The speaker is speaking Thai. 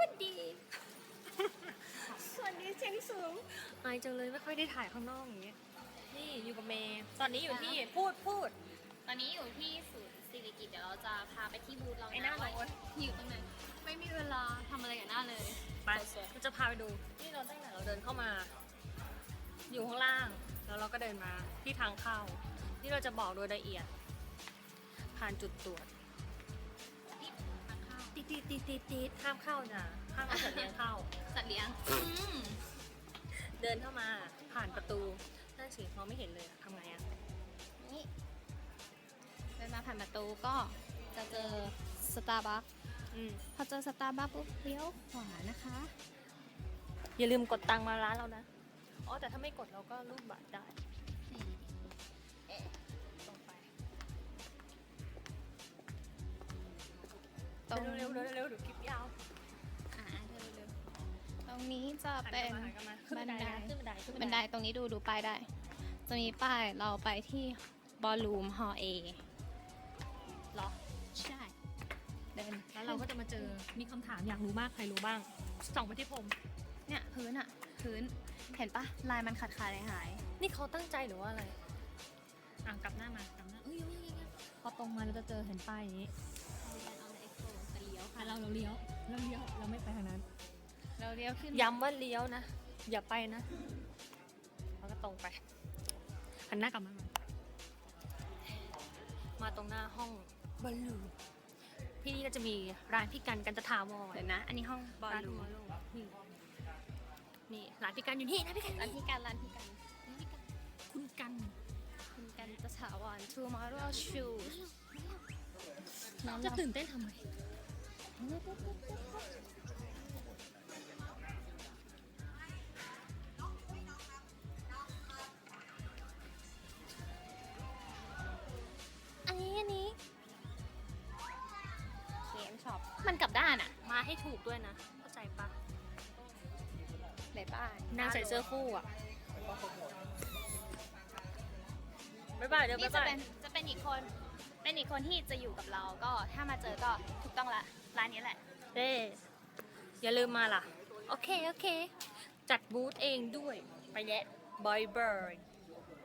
วัสดี สวัสดีเชียงสูงอายจังเลยไม่ค่อยได้ถ่ายข้างนอกอย่างเงี้ย นี่อยู่กับเมย์ ตอนนี้อยู่ที่พูดพูด ตอนนี้อยู่ที่ศูนย์สิริกิตเดี๋ยวเราจะพาไปที่บูธเราไอ้หน้าว่าโน้ต อยู่ตรงไหนไม่มีเวลาทำอะไรกับหน้าเลย ไปเราจะพาไปดู นี่เราตั้งแต่เราเดินเข้ามา อยู่ข้างล่าง แล้วเราก็เดินมาที่ทางเข้า ที่เราจะบอกโดยละเอียด ผ่านจุดตรวจนี่ทางเข้า ติดติดติดติดติดห้ามเข้าจ้ะห้ามเอาสัตว์เลี้ยงเข้า สัตว์เลี้ยงอืมเดินเข้ามาผ่านประตูนั่นสิมองไม่เห็นเลยอะทำไงอะนี่เดินมาผ่านประตูก็จะเจอสตาร์บัคอืมพอเจอสตาร์บัคปุ๊บเลี้ยวขวานะคะ อย่าลืมกดตังค์มาร้านเรานะ อ๋อแต่ถ้าไม่กดเราก็รูดบัตรได้ รงเร็วเร็วเร็วเร็วเดี๋ยวคลิปยาว อ่าเร็วๆตรงนี้จะเป็นหักลับมาหันกลับมาขึ้นบันไดนะขึ้นบันไดขึ้นบันไดตรงนี้ดูดูป้ายได้ จะมีป้ายเราไปที่บอลลูมฮอเอเหรอ ใช่ เดินแล้วเราก็จะมาเจอ มีคำถามอยากรู้มากใครรู้บ้าง ส่องไปที่ผม เนี่ยพื้นอะพื้น เห็นปะลายมันขาดขาดหายหายนี่เขาตั้งใจหรือว่าอะไร อะกลับหน้ามากลับหน้าเอ้ยยังยังยังยังพอตรงมาเราจะเจอเห็นป้ายอย่างนี้ ลี้ยวขึ้นย้ำว่าเลี้ยวนะ อย่าไปนะแล้วก็ตรงไปหันหน้ากลับมา มาตรงหน้าห้องบอลลูนที่นี่ก็จะมีร้านพี่กันกันตะถาวรเดี๋ยวนะ อันนี้ห้องบอลร้านลูบอลมลูนนี่นี่ร้านพี่กันอยู่นี่นะพี่กันร้านพี่กันร้านพี่กันคุณกัน คุณกันจะถาวร tomorrow shoes น้องจะตื่นเต้นทำไม มันกลับด้านอะมาให้ถูกด้วยนะ เข้าใจปะไหนป้ายนางใส่เสื้อคู่อะบ๊ายบายเดี๋ยวนี่บ๊ายจะบายเป็นจะเป็นอีกคน เป็นอีกคนที่จะอยู่กับเราก็ถ้ามาเจอก็ถูกต้องละร้านนี้แหละ เด้อย่าลืมมาล่ะ โอเค โอเค จัดบูธเองด้วย ไปแยะบอยเบิร์